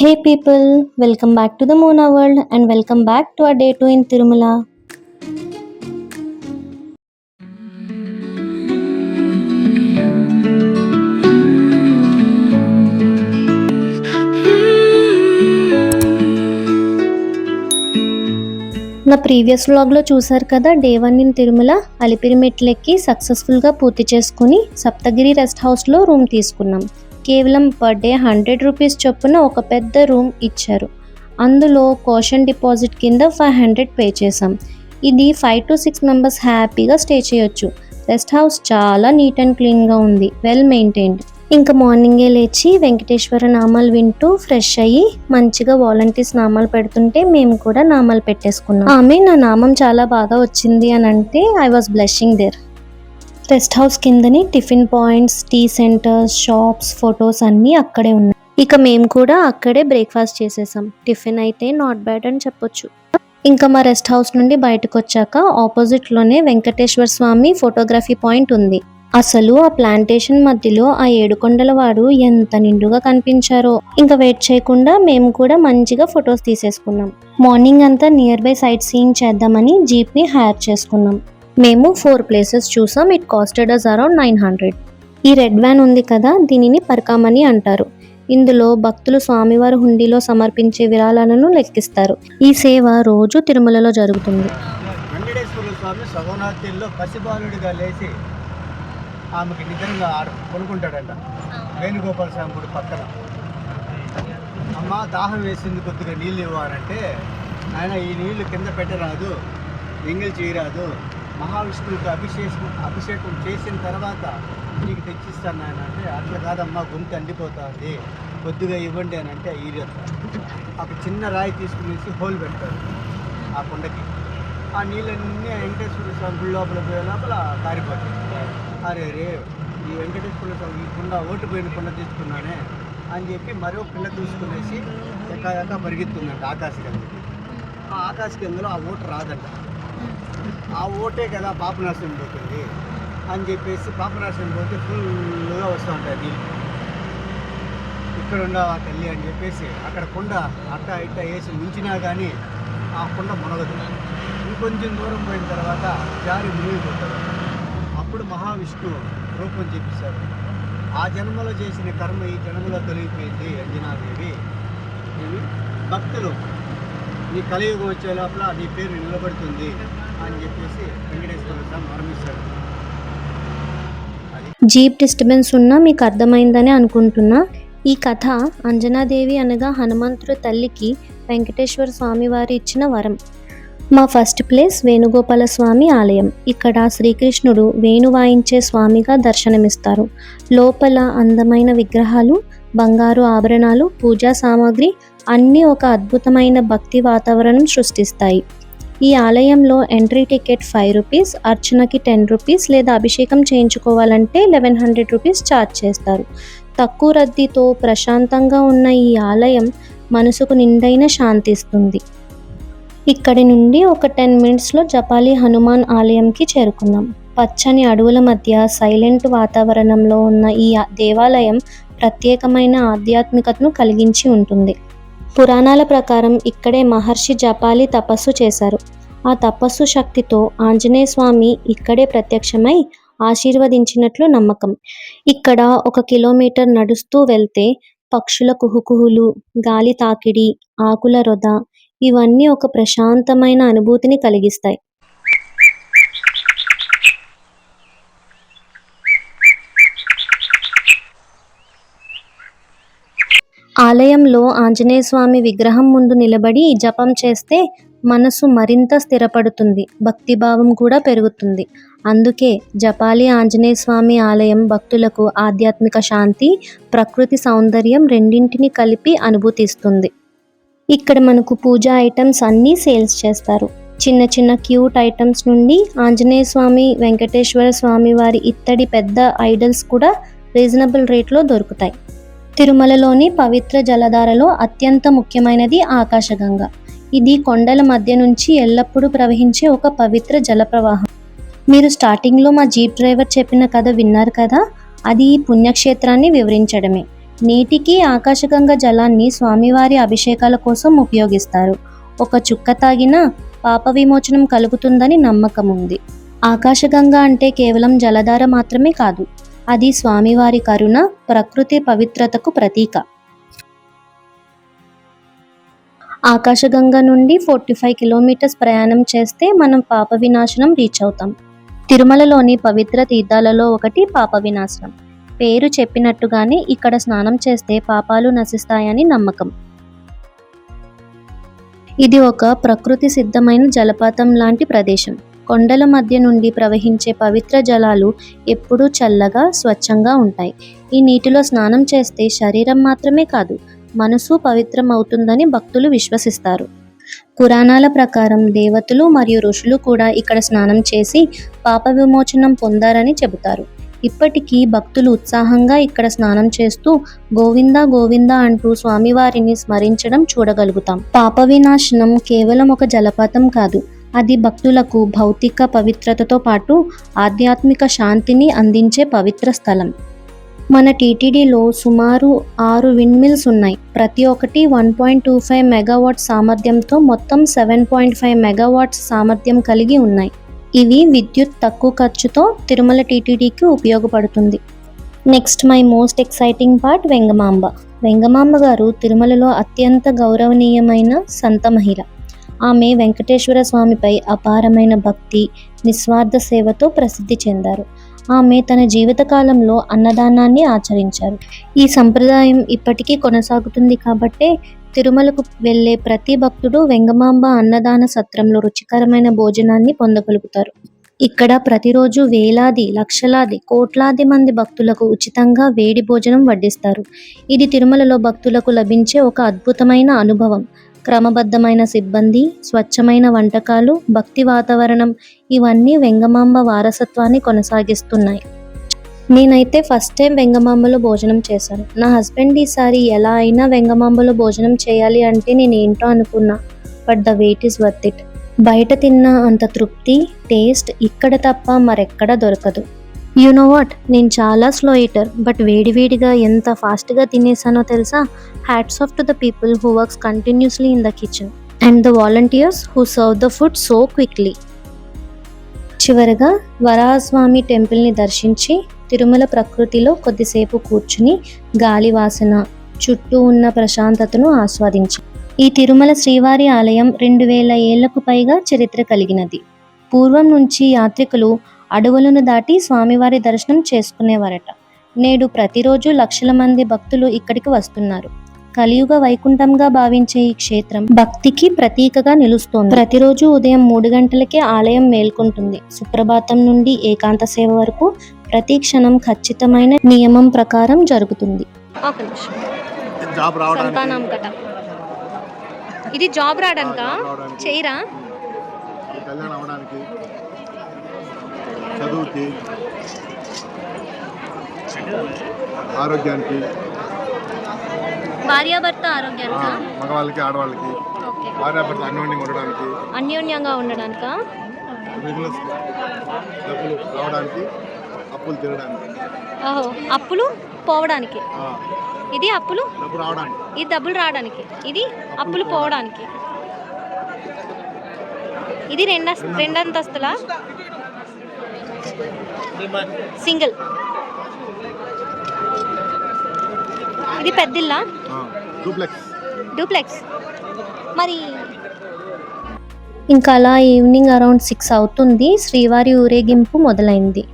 Hey people welcome back to the Mona world and welcome back to a day two in Tirumala. నా previous వ్లాగ్లో చూసారు కదా day one in Tirumala Alipiri మెట్లెక్కి సక్సెస్ఫుల్గా పూర్తి చేసుకుని సప్తగిరి రెస్ట్ హౌస్లో రూమ్ తీసుకున్నాం. కేవలం పర్ డే హండ్రెడ్ రూపీస్ చొప్పున ఒక పెద్ద రూమ్ ఇచ్చారు. అందులో కోషన్ డిపాజిట్ కింద ఫైవ్ హండ్రెడ్ పే చేసాం ఇది ఫైవ్ టు సిక్స్ మెంబర్స్ హ్యాపీగా స్టే చేయొచ్చు. రెస్ట్ హౌస్ చాలా నీట్ అండ్ క్లీన్గా ఉంది. వెల్ మెయింటైన్డ్ ఇంకా మార్నింగే లేచి వెంకటేశ్వర నామాలు వింటూ ఫ్రెష్ అయ్యి మంచిగా వాలంటీర్స్ నామాలు పెడుతుంటే మేము కూడా నామాలు పెట్టేసుకున్నాం. ఆమె నా నామం చాలా బాగా వచ్చింది అని అంటే I was blessing there rest house కిందనే tiffin points tea centres shops photos అన్నీ అక్కడే ఉన్నాయి. ఇక మేము కూడా అక్కడే బ్రేక్ఫాస్ట్ చేసేసాం. టిఫిన్ అయితే నాట్ బ్యాడ్ అని చెప్పొచ్చు. ఇంకా మా రెస్ట్ హౌస్ నుండి బయటకు వచ్చాక ఆపోజిట్లోనే వెంకటేశ్వర స్వామి ఫోటోగ్రఫీ పాయింట్ ఉంది. అసలు ఆ ప్లాంటేషన్ మధ్యలో ఆ ఏడుకొండల వాడు ఎంత నిండుగా కనిపించారో. ఇంకా వెయిట్ చేయకుండా మేము కూడా మంచిగా ఫొటోస్ తీసేసుకున్నాం. మార్నింగ్ అంతా నియర్ బై సైట్ సీయింగ్ చేద్దామని జీప్ని హైర్ చేసుకున్నాం. మేము ఫోర్ ప్లేసెస్ చూసాం. It costed us around nine hundred ఈ రెడ్ వ్యాన్ ఉంది కదా దీనిని పర్కామని అంటారు. ఇందులో భక్తులు స్వామివారి హుండీలో సమర్పించే విరాళాలను లెక్కిస్తారు. ఈ సేవ రోజు తిరుమలలో జరుగుతుంది. వెంకటేశ్వర స్వామి సగోనాథ్యంలో పసిబాలుడిగా లేచి ఆమెకి నిజంగా ఆడ కొనుక్కుంటాడంట వేణుగోపాల స్వామి గుడి పక్కన. అమ్మ దాహం వేసింది కొద్దిగా నీళ్ళు ఇవ్వాలంటే ఆయన ఈ నీళ్ళు కింద పెట్టరాదు ఎంగిల్ చేయరాదు మహావిష్ణువుకి అభిషేకం అభిషేకం చేసిన తర్వాత నీకు తెచ్చిస్తాను ఆయన అంటే అట్లా కాదమ్మా గొంతు అండిపోతుంది. కొద్దిగా ఇవ్వండి అని అంటే ఈరేస్తారు ఒక చిన్న రాయి తీసుకునేసి హోల్ పెడతారు ఆ కొండకి. ఆ నీళ్ళన్నీ వెంకటేశ్వర స్వామి గుడి లోపల పోయే లోపల కారిపోతాయి అరే రే ఈ వెంకటేశ్వర స్వామి ఈ కుండ ఓటు పోయిన కుండ తీసుకున్నానే అని చెప్పి మరో పిల్ల తీసుకునేసి ఎక్క ఎక్క పరిగెత్తుందంట ఆకాశగంగకి. ఆ ఆకాశగంగలో ఆ ఓటు రాదంట. ఆ ఓటే కదా పాపనాశనం పోతుంది అని చెప్పేసి పాపనాశనం పోతే ఫుల్గా వస్తూ ఉంటాయి నీళ్ళు. ఇక్కడ ఉండవా తల్లి అని చెప్పేసి అక్కడ కుండ అట్ట ఇట్ట వేసి ఉంచినా కానీ ఆ కుండ మునగదు. ఇంకొంచెం దూరం పోయిన తర్వాత జారి మునిగిపోతారు. అప్పుడు మహావిష్ణువు రూపం చెప్పేశారు ఆ జన్మలో చేసిన కర్మ ఈ జన్మలో తొలగిపోయింది అంజనాదేవి. భక్తులు. నీ కలియుగం వచ్చే లోపల నీ పేరు నిలబడుతుంది. అని చెప్పేసి వెంకటేశ్వర స్వామి జీప్ డిస్టర్బెన్స్ ఉన్నా మీకు అర్థమైందని అనుకుంటున్నా. ఈ కథ అంజనాదేవి అనగా హనుమంతుడి తల్లికి వెంకటేశ్వర స్వామి వారి ఇచ్చిన వరం. మా ఫస్ట్ ప్లేస్ వేణుగోపాల స్వామి ఆలయం. ఇక్కడ శ్రీకృష్ణుడు వేణు వాయించే స్వామిగా దర్శనమిస్తారు. లోపల అందమైన విగ్రహాలు బంగారు ఆభరణాలు పూజా సామాగ్రి అన్నీ ఒక అద్భుతమైన భక్తి వాతావరణం సృష్టిస్తాయి. ఈ ఆలయంలో ఎంట్రీ టికెట్ ఫైవ్ రూపీస్ అర్చనకి టెన్ రూపీస్ లేదా అభిషేకం చేయించుకోవాలంటే లెవెన్ హండ్రెడ్ రూపీస్ ఛార్జ్ చేస్తారు. తక్కువ రద్దీతో ప్రశాంతంగా ఉన్న ఈ ఆలయం మనసుకు నిండైన శాంతిస్తుంది. ఇక్కడి నుండి ఒక టెన్ మినిట్స్లో జపాలి హనుమాన్ ఆలయంకి చేరుకున్నాం పచ్చని అడవుల మధ్య సైలెంట్ వాతావరణంలో ఉన్న ఈ దేవాలయం ప్రత్యేకమైన ఆధ్యాత్మికతను కలిగించి ఉంటుంది. పురాణాల ప్రకారం ఇక్కడే మహర్షి జపాలి తపస్సు చేశారు. ఆ తపస్సు శక్తితో ఆంజనేయ స్వామి ఇక్కడే ప్రత్యక్షమై ఆశీర్వదించినట్లు నమ్మకం. ఇక్కడ ఒక కిలోమీటర్ నడుస్తూ వెళ్తే పక్షుల కుహుకుహులు గాలి తాకిడి ఆకుల రొద ఇవన్నీ ఒక ప్రశాంతమైన అనుభూతిని కలిగిస్తాయి. ఆలయంలో ఆంజనేయస్వామి విగ్రహం ముందు నిలబడి జపం చేస్తే మనసు మరింత స్థిరపడుతుంది భక్తిభావం కూడా పెరుగుతుంది. అందుకే జపాలి ఆంజనేయ స్వామి ఆలయం భక్తులకు ఆధ్యాత్మిక శాంతి ప్రకృతి సౌందర్యం రెండింటిని కలిపి అనుభూతిస్తుంది. ఇక్కడ మనకు పూజా ఐటమ్స్ అన్నీ సేల్స్ చేస్తారు. చిన్న చిన్న క్యూట్ ఐటమ్స్ నుండి ఆంజనేయ స్వామి వెంకటేశ్వర స్వామి వారి ఇత్తడి పెద్ద ఐడల్స్ కూడా రీజనబుల్ రేట్లో దొరుకుతాయి. తిరుమలలోని పవిత్ర జలధారలో అత్యంత ముఖ్యమైనది ఆకాశగంగ. ఇది కొండల మధ్య నుంచి ఎల్లప్పుడూ ప్రవహించే ఒక పవిత్ర జల ప్రవాహం మీరు స్టార్టింగ్లో మా జీప్ డ్రైవర్ చెప్పిన కథ విన్నారు కదా? అది ఈ పుణ్యక్షేత్రాన్ని వివరించడమే. నీటికి ఆకాశగంగా జలాన్ని స్వామివారి అభిషేకాల కోసం ఉపయోగిస్తారు. ఒక చుక్క తాగినా పాప విమోచనం కలుగుతుందని నమ్మకం ఉంది. ఆకాశగంగా అంటే కేవలం జలధార మాత్రమే కాదు అది స్వామివారి కరుణ ప్రకృతి పవిత్రతకు ప్రతీక. ఆకాశగంగా నుండి ఫోర్టీ ఫైవ్ కిలోమీటర్స్ ప్రయాణం చేస్తే మనం పాప వినాశనం రీచ్ అవుతాం. తిరుమలలోని పవిత్ర తీర్థాలలో ఒకటి పాప వినాశనం. పేరు చెప్పినట్టుగానే ఇక్కడ స్నానం చేస్తే పాపాలు నశిస్తాయని నమ్మకం. ఇది ఒక ప్రకృతి సిద్ధమైన జలపాతం లాంటి ప్రదేశం. కొండల మధ్య నుండి ప్రవహించే పవిత్ర జలాలు ఎప్పుడూ చల్లగా స్వచ్ఛంగా ఉంటాయి. ఈ నీటిలో స్నానం చేస్తే శరీరం మాత్రమే కాదు మనసు పవిత్రం అవుతుందని భక్తులు విశ్వసిస్తారు. పురాణాల ప్రకారం దేవతలు మరియు ఋషులు కూడా ఇక్కడ స్నానం చేసి పాప విమోచనం పొందారని చెబుతారు. ఇప్పటికీ భక్తులు ఉత్సాహంగా ఇక్కడ స్నానం చేస్తూ గోవింద గోవింద అంటూ స్వామివారిని స్మరించడం చూడగలుగుతాం. పాప వినాశనం కేవలం ఒక జలపాతం కాదు అది భక్తులకు భౌతిక పవిత్రతతో పాటు ఆధ్యాత్మిక శాంతిని అందించే పవిత్ర స్థలం. మన టీటీడీలో సుమారు ఆరు విండ్మిల్స్ ఉన్నాయి. ప్రతి ఒక్కటి one point two five megawatt సామర్థ్యంతో మొత్తం సెవెన్ పాయింట్ ఫైవ్ మెగావాట్స్ సామర్థ్యం కలిగి ఉన్నాయి. ఇవి విద్యుత్ తక్కువ ఖర్చుతో తిరుమల టీటీడీకి ఉపయోగపడుతుంది. Next my most exciting part Vengamamba. Vengamamba garu తిరుమలలో అత్యంత గౌరవనీయమైన సంత మహిళ. ఆమె వెంకటేశ్వర స్వామిపై అపారమైన భక్తి నిస్వార్థ సేవతో ప్రసిద్ధి చెందారు. ఆమె తన జీవితకాలంలో అన్నదానాన్ని ఆచరించారు. ఈ సంప్రదాయం ఇప్పటికీ కొనసాగుతుంది కాబట్టే తిరుమలకు వెళ్ళే ప్రతి భక్తుడు వెంగమాంబ అన్నదాన సత్రంలో రుచికరమైన భోజనాన్ని పొందగలుగుతారు. ఇక్కడ ప్రతిరోజు వేలాది లక్షలాది కోట్లాది మంది భక్తులకు ఉచితంగా వేడి భోజనం వడ్డిస్తారు. ఇది తిరుమలలో భక్తులకు లభించే ఒక అద్భుతమైన అనుభవం. క్రమబద్ధమైన సిబ్బంది స్వచ్ఛమైన వంటకాలు భక్తి వాతావరణం ఇవన్నీ వెంగమాంబ వారసత్వాన్ని కొనసాగిస్తున్నాయి. నేనైతే ఫస్ట్ టైం వెంగమాంబలో భోజనం చేశాను. నా హస్బెండ్ ఈసారి ఎలా అయినా వెంగమాంబలో భోజనం చేయాలి అంటే నేను ఏంటో అనుకున్నా. But the wait is worth it. బయట తిన్న అంత తృప్తి టేస్ట్ ఇక్కడ తప్ప మరెక్కడ దొరకదు. యు నో వాట్ నేను చాలా స్లో ఈటర్ బట్ వేడివేడిగా ఎంత ఫాస్ట్గా తినేసానో తెలుసా? Hats off to the people who works continuously in the kitchen and the volunteers who serve the food so quickly చివరగా వరాహస్వామి టెంపుల్ని దర్శించి తిరుమల ప్రకృతిలో కొద్దిసేపు కూర్చుని గాలి వాసన చుట్టూ ఉన్న ప్రశాంతతను ఆస్వాదించి. ఈ తిరుమల శ్రీవారి ఆలయం రెండు వేల ఏళ్ళకు పైగా చరిత్ర కలిగినది. పూర్వం నుంచి యాత్రికులు అడవులను దాటి స్వామివారి దర్శనం చేసుకునేవారట. నేడు ప్రతిరోజు లక్షల మంది భక్తులు ఇక్కడికి వస్తున్నారు. కలియుగ వైకుంఠంగా భావించే ఈ క్షేత్రం భక్తికి ప్రతీకగా నిలుస్తోంది. ప్రతిరోజు ఉదయం మూడు గంటలకే ఆలయం మేల్కొంటుంది. సుప్రభాతం నుండి ఏకాంత సేవ వరకు ప్రతి క్షణం ఖచ్చితమైన నియమం ప్రకారం జరుగుతుంది. ఇది జాబ్ రావడానికి. చేయరా కళ్యాణం అవడానికి చదువుకి ఆరోగ్యానికి. భార్యాభర్త ఆరోగ్యానికా? మగవాళ్ళకి ఆడవాళ్ళకి. భార్యాభర్త అన్యోన్యంగా ఉండడానికి. అన్యోన్యంగా ఉండడానికా? బిజినెస్ డబ్బులు రావడానికి అప్పులు తినడానికి. ఓహో అప్పులు పోవడానికి? ఇది అప్పులు? ఇది డబ్బులు రావడానికి. ఇది అప్పులు పోవడానికి. ఇది రెండ రెండంతస్తుల? సింగిల్ ఇది పెద్దిల్లా? డూప్లెక్స్. డూప్లెక్స్. మరి ఇంకా అలా ఈవినింగ్ అరౌండ్ సిక్స్ అవుతుంది. శ్రీవారి ఊరేగింపు మొదలైంది.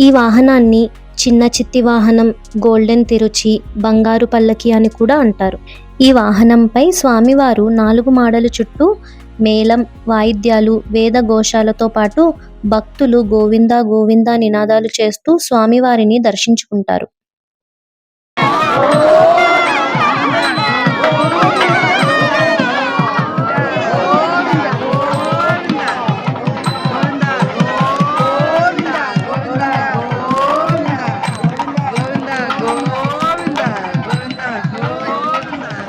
ఈ వాహనాన్ని చిన్న చిత్తి వాహనం గోల్డెన్ తిరుచి బంగారు పల్లకి అని కూడా అంటారు. ఈ వాహనంపై స్వామివారు నాలుగు మాడల చుట్టూ మేళం వాయిద్యాలు వేద ఘోషాలతో పాటు భక్తులు గోవింద గోవింద నినాదాలు చేస్తూ స్వామివారిని దర్శించుకుంటారు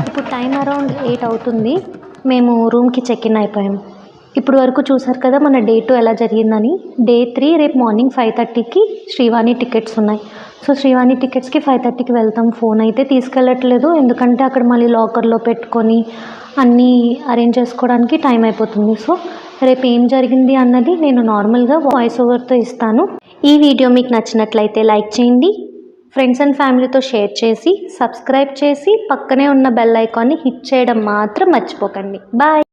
ఇప్పుడు టైం అరౌండ్ ఎయిట్ అవుతుంది మేము రూమ్కి చెక్ ఇన్ అయిపోయాం. ఇప్పుడు వరకు చూసారు కదా మన డే టూ ఎలా జరిగిందని. డే త్రీ రేపు మార్నింగ్ ఫైవ్ థర్టీకి శ్రీవాణి టికెట్స్ ఉన్నాయి. సో శ్రీవాణి టికెట్స్కి ఫైవ్ థర్టీకి వెళ్తాం. ఫోన్ అయితే తీసుకెళ్ళట్లేదు. ఎందుకంటే అక్కడ మళ్ళీ లాకర్లో పెట్టుకొని అన్నీ అరేంజ్ చేసుకోవడానికి టైం అయిపోతుంది. సో రేపు ఏం జరిగింది అన్నది నేను నార్మల్గా వాయిస్ ఓవర్తో ఇస్తాను. ఈ వీడియో మీకు నచ్చినట్లయితే లైక్ చేయండి. ఫ్రెండ్స్ అండ్ ఫ్యామిలీతో షేర్ చేసి సబ్స్క్రైబ్ చేసి పక్కనే ఉన్న బెల్ ఐకాన్ని హిట్ చేయడం మాత్రం మర్చిపోకండి. బాయ్